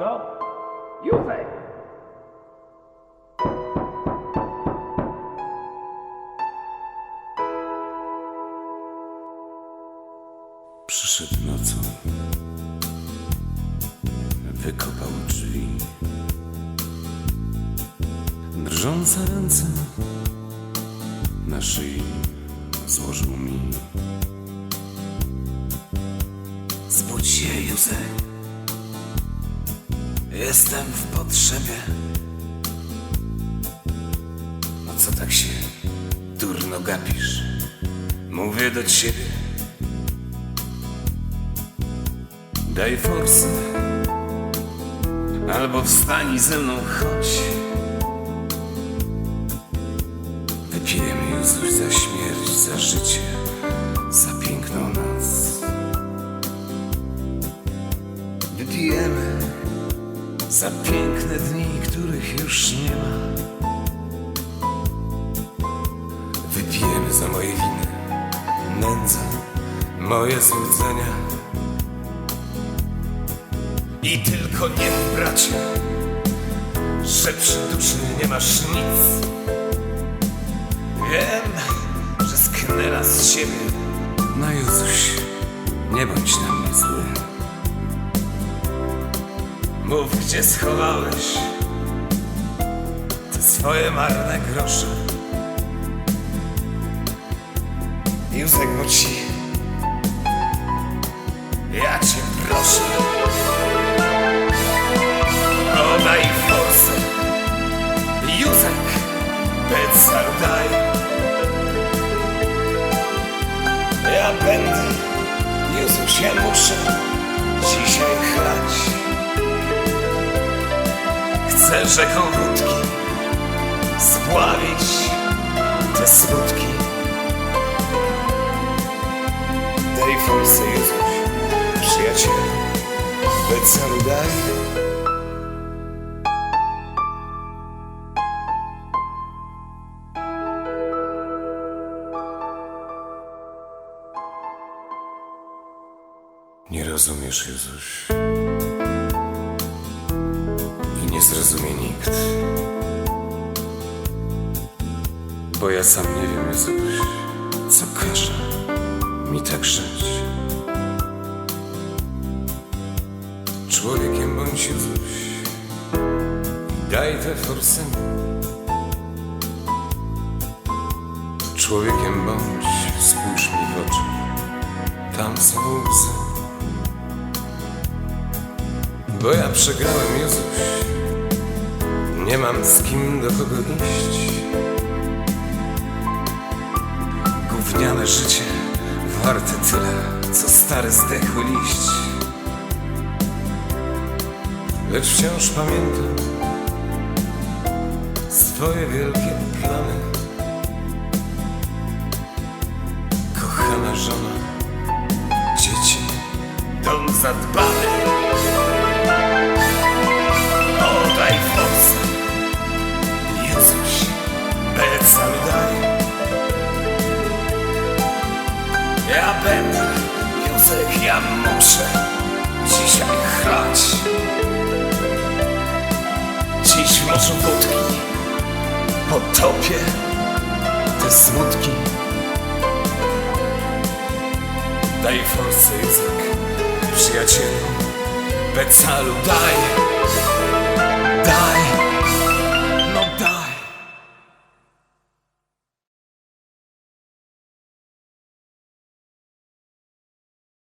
no. Józek! Przyszedł nocą, wykopał drzwi. Drżące ręce na szyi złożył mi. Zbudź się, Józef. Jestem w potrzebie. No co tak się durno gapisz? Mówię do ciebie. Daj forsę Albo wstań ze mną chodź Wypijemy Józuś za śmierć, za życie Za Za piękne dni, których już nie ma Wypijemy za moje winy Nędzę, moje złudzenia i tylko nie mów, bracie, że przy duszy nie masz nic. Wiem, że sknęła z siebie. No Jezuś, nie bądź na mnie zły. Mów, gdzie schowałeś te swoje marne grosze. Józek, bo ci, ja cię proszę. Podaj forsę Józek Becar daj Ja będę Jezus, ja muszę Dzisiaj chlać Chcę rzeką wódki Spławić te smutki Daj forsę Jezus Przyjacielu Becar daj Nie rozumiesz, Jezuś. Zrozumie nikt. Bo ja sam nie wiem, Jezuś, co każe mi tak żyć. Człowiekiem bądź, Jezuś, i daj te forsy. Człowiekiem bądź, spójrz mi w oczy, tam są łzy. Bo ja przegrałem, Jezuś. Nie mam z kim do kogo iść. Gówniane życie warte tyle, co stary zdechły liść. Lecz wciąż pamiętam swoje wielkie plany. Kochana żona, dzieci, dom zadbany. Będę Józek, ja muszę Dzisiaj chlać Dziś w morzu wódki Potopię te smutki. Daj forsę Józek Przyjacielu Becalu daj Daj